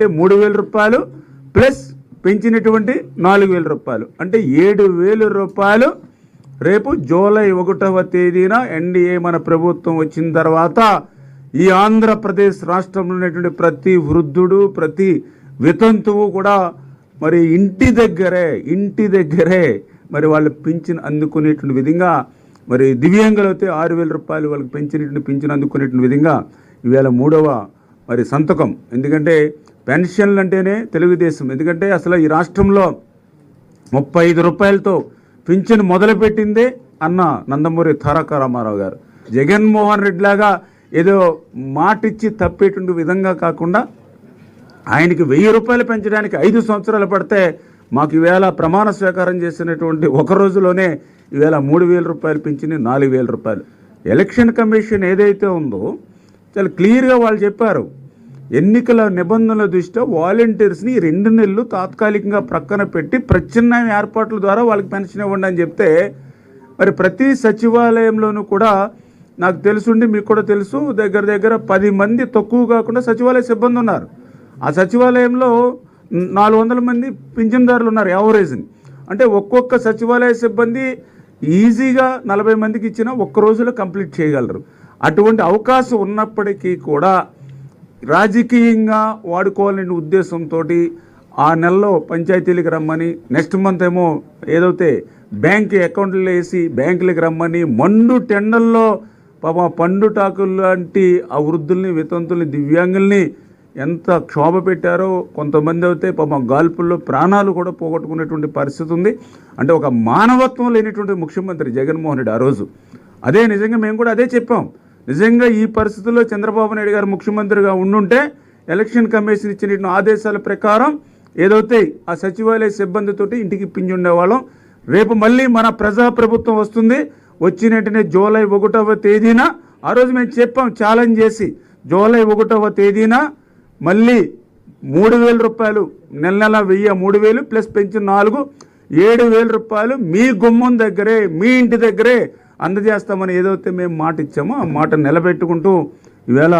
అంటే మూడు వేల రూపాయలు ప్లస్ పెంచినటువంటి నాలుగు వేల రూపాయలు. అంటే ఏడు వేల రూపాయలు రేపు జూలై ఒకటవ తేదీన ఎన్డీఏ మన ప్రభుత్వం వచ్చిన తర్వాత ఈ ఆంధ్రప్రదేశ్ రాష్ట్రంలో ఉన్నటువంటి ప్రతి వృద్ధుడు ప్రతి వితంతువు కూడా మరి ఇంటి దగ్గరే ఇంటి దగ్గరే మరి వాళ్ళు పింఛన్ అందుకునేటువంటి విధంగా మరి దివ్యాంగులైతే ఆరు వేల రూపాయలు వాళ్ళకి పెంచినటువంటి పింఛన్ అందుకునేటువంటి విధంగా ఈవేళ మూడవ మరి సంతకం. ఎందుకంటే పెన్షన్లు అంటేనే తెలుగుదేశం. ఎందుకంటే అసలు ఈ రాష్ట్రంలో ముప్పై ఐదు రూపాయలతో పింఛన్ మొదలుపెట్టిందే అన్న నందమూరి తారక రామారావు గారు. జగన్మోహన్ రెడ్డి లాగా ఏదో మాటిచ్చి తప్పేటువంటి విధంగా కాకుండా ఆయనకి వెయ్యి రూపాయలు పెంచడానికి ఐదు సంవత్సరాలు పడితే మాకు ఈవేళ ప్రమాణ స్వీకారం చేసినటువంటి ఒక రోజులోనే ఈవేళ మూడు వేల రూపాయలు పెంచింది నాలుగు వేల రూపాయలు. ఎలక్షన్ కమిషన్ ఏదైతే ఉందో చాలా క్లియర్గా వాళ్ళు చెప్పారు. ఎన్నికల నిబంధనల దృష్ట్యా వాలంటీర్స్ని రెండు నెలలు తాత్కాలికంగా ప్రక్కన పెట్టి ప్రత్యామ్నాయ ఏర్పాట్ల ద్వారా వాళ్ళకి పెన్షన్ ఇవ్వండి అని చెప్తే మరి ప్రతి సచివాలయంలోనూ కూడా నాకు తెలుసుండి మీకు కూడా తెలుసు దగ్గర దగ్గర పది మంది తక్కువ కాకుండా సచివాలయ సిబ్బంది ఉన్నారు. ఆ సచివాలయంలో నాలుగు వందల మంది పింఛన్దారులు ఉన్నారు యావరేజ్ని. అంటే ఒక్కొక్క సచివాలయ సిబ్బంది ఈజీగా నలభై మందికి ఇచ్చినా ఒక్క రోజులో కంప్లీట్ చేయగలరు. అటువంటి అవకాశం ఉన్నప్పటికీ కూడా రాజకీయంగా వాడుకోవాలనే ఉద్దేశంతో ఆ నెలలో పంచాయతీలకు రమ్మని నెక్స్ట్ మంత్ ఏమో ఏదైతే బ్యాంక్ అకౌంట్లో వేసి బ్యాంకులకు రమ్మని మండు టెండల్లో పాప పండుటాకులు లాంటి ఆ వృద్ధుల్ని వితంతుల్ని దివ్యాంగుల్ని ఎంత క్షోభ పెట్టారో కొంతమంది అయితే పాపం గాల్పుల్లో ప్రాణాలు కూడా పోగొట్టుకునేటువంటి పరిస్థితి ఉంది. అంటే ఒక మానవత్వం లేనటువంటి ముఖ్యమంత్రి జగన్మోహన్ రెడ్డి ఆ రోజు. అదే నిజంగా మేము కూడా అదే చెప్పాం. నిజంగా ఈ పరిస్థితుల్లో చంద్రబాబు నాయుడు గారు ముఖ్యమంత్రిగా ఉండుంటే ఎలక్షన్ కమిషన్ ఇచ్చిన ఆదేశాల ప్రకారం ఏదైతే ఆ సచివాలయ సిబ్బందితోటి ఇంటికి పిండి ఉండేవాళ్ళం రేపు మళ్ళీ మన ప్రజాప్రభుత్వం వస్తుంది. వచ్చిన వెంటనే జూలై ఒకటవ తేదీన ఆ రోజు మేము చెప్పాం ఛాలెంజ్ చేసి జూలై ఒకటవ తేదీన మళ్ళీ మూడు వేల రూపాయలు నెల నెల వెయ్యి మూడు వేలు ప్లస్ పెంచిన నాలుగు ఏడు వేల రూపాయలు మీ గుమ్మం దగ్గరే మీ ఇంటి దగ్గరే అందజేస్తామని ఏదైతే మేము మాట ఇచ్చామో ఆ మాట నిలబెట్టుకుంటూ ఈవేళ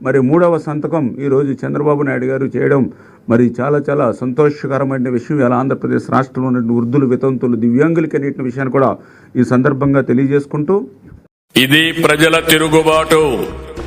మరి మూడవ సంతకం ఈరోజు చంద్రబాబు నాయుడు గారు చేయడం మరి చాలా చాలా సంతోషకరమైన విషయం. ఇలా ఆంధ్రప్రదేశ్ రాష్ట్రంలో ఉన్న వృద్ధులు వితంతులు దివ్యాంగులకి అనేటువంటి విషయాన్ని కూడా ఈ సందర్భంగా తెలియజేసుకుంటూ ఇది ప్రజల తిరుగుబాటు.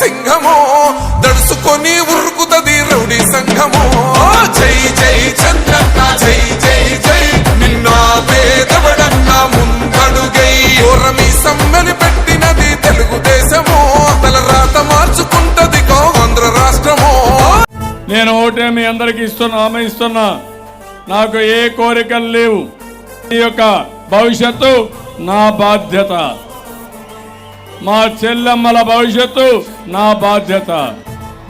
సింహము దడుసుకొని ఉరుకుతది రౌడి సంఘము. జై జై చంద్రన్న జై జై జై. నిన్న పేదవడన్న ముందడుగై ఓరమి సమ్మెని పెట్టినది తెలుగుదేశము. తల రాత మార్చుకుంటది కో ఆంధ్ర రాష్ట్రము. నేను ఓటేమి మీ అందరికి ఇస్తున్నా ఆమె ఇస్తున్నా. నాకు ఏ కోరికలు లేవు. ఈ యొక్క భవిష్యత్తు నా బాధ్యత. మా చెల్లెమ్మల భవిష్యత్తు నా బాధ్యత.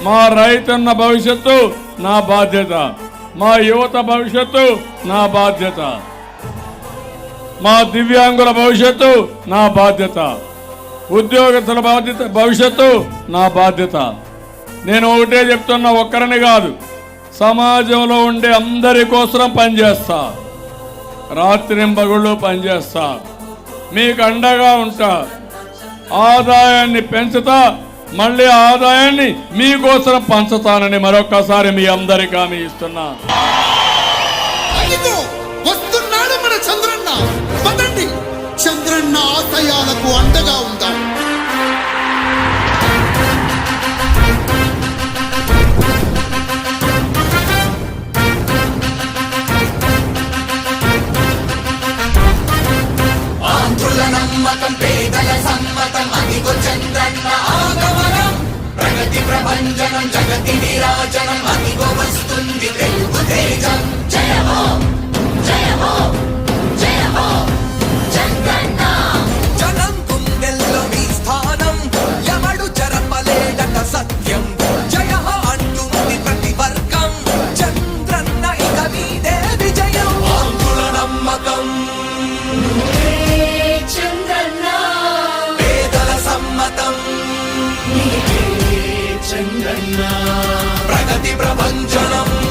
మా రైతన్న భవిష్యత్తు నా బాధ్యత. మా యువత భవిష్యత్తు నా బాధ్యత. మా దివ్యాంగుల భవిష్యత్తు నా బాధ్యత. ఉద్యోగస్తుల బాధ్యత భవిష్యత్తు నా బాధ్యత. నేను ఒకటే చెప్తున్నా ఒక్కరిని కాదు సమాజంలో ఉండే అందరి కోసం పనిచేస్తా. రాత్రింబగుళ్ళు పనిచేస్తా. మీకు అండగా ఉంటా. ఆదాయాన్ని పెంచుతా మళ్ళీ ఆదాయాన్ని మీకోసం పంచుతానని మరొక్కసారి మీ అందరికీ హామీ ఇస్తున్నా. వస్తున్నాడు మన చంద్రన్న. పదండి. చంద్రన్న ఆశయాలకు అండగా ఉందాం ప్రగతి ప్రపంచనం.